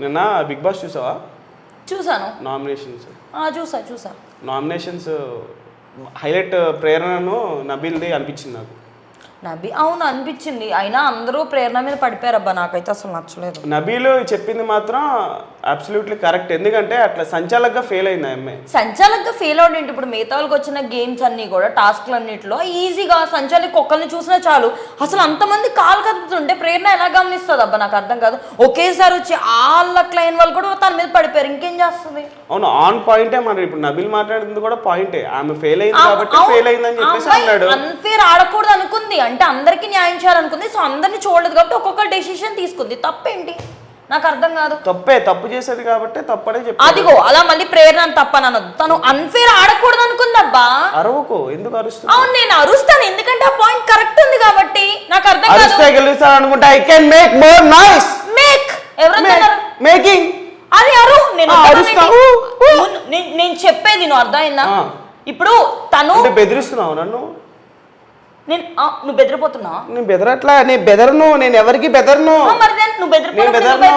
నిన్న big boss చూసావా? చూసాను. నామినేషన్స్ ఆ, చూసా చూసా. నామినేషన్స్ హైలైట్ ప్రేరణను నబీల్ది అనిపించింది నాకు. నబి అవును అనిపించింది. అయినా అందరూ ప్రేరణ మీద పడిపోయారబ్బా నాకైతే అసలు నచ్చలేదు. నబీలు చెప్పింది మాత్రం అబ్సల్యూట్లీ కరెక్ట్ ఎందుకంటే అట్లా సంచాలకుగా ఫెయిల్ అయింది అమ్మాయి. సంచాలకుగా ఫెయిల్ ఏంటి? ఇప్పుడు మిగతా వాళ్ళకి వచ్చిన గేమ్స్ అన్ని కూడా టాస్క్లు అన్నింటిలో ఈజీగా సంచాలకి ఒక్కరిని చూసినా చాలు. అసలు అంతమంది కాలు కదుపుతుంటే ప్రేరణ ఎలా గమనిస్తుంది అబ్బా నాకు అర్థం కాదు. ఒకేసారి వచ్చి వాళ్ళ క్లైన్ వాళ్ళు కూడా తన మీద పడిపోయారు. ఇంకేం చేస్తుంది? అవును ఆన్ పాయింటే మరి. ఇప్పుడు నబీల్ మాట్లాడింది కూడా పాయింటే ఆమె ఫెయిల్ అయింది కాబట్టి ఫెయిల్ అయిందని చెప్పేసి అన్నాడు. అన్ఫేర్ ఆడకూడదు అనుకుంది అంటే అందరికి న్యాయం చేయాలనుకుంది. సో అందరిని చూడలేదు కాబట్టి ఒక్కొక్క డెసిషన్ తీసుకుంది. తప్పేంటి? నాకు అర్థం కాదు. తప్పే. తప్పు చేసేది కాబట్టి తప్పడే చెప్పి అదిగో అలా మళ్ళీ ప్రేరణ అని తప్పనదు తను అన్ఫేర్ ఆడకూడదు అనుకుందబ్బా అరవకు. ఎందుకు అరుస్తుంది అవును నేను అరుస్తాను. ఎందుకంటే ఆ పాయింట్ కరెక్ట్ ఉంది కాబట్టి నాకు అర్థం కాదు. అరిస్తే గెలుస్తాను అనుకుంటా I can make more noise make ఎవరన్నారు మేకింగ్ అది అరు నేను అరుస్తా. అవును, నేను- చెప్పేది నువ్వు అర్థమైందా. ఇప్పుడు తను బెదిరిస్తున్నావు నన్ను. నేను నువ్వు బెదిరిపోతున్నా? నేను బెదరట్లా నేను బెదరను నేను ఎవరికి బెదరను? మరి నువ్వు నేను బెదిరిపోతున్నా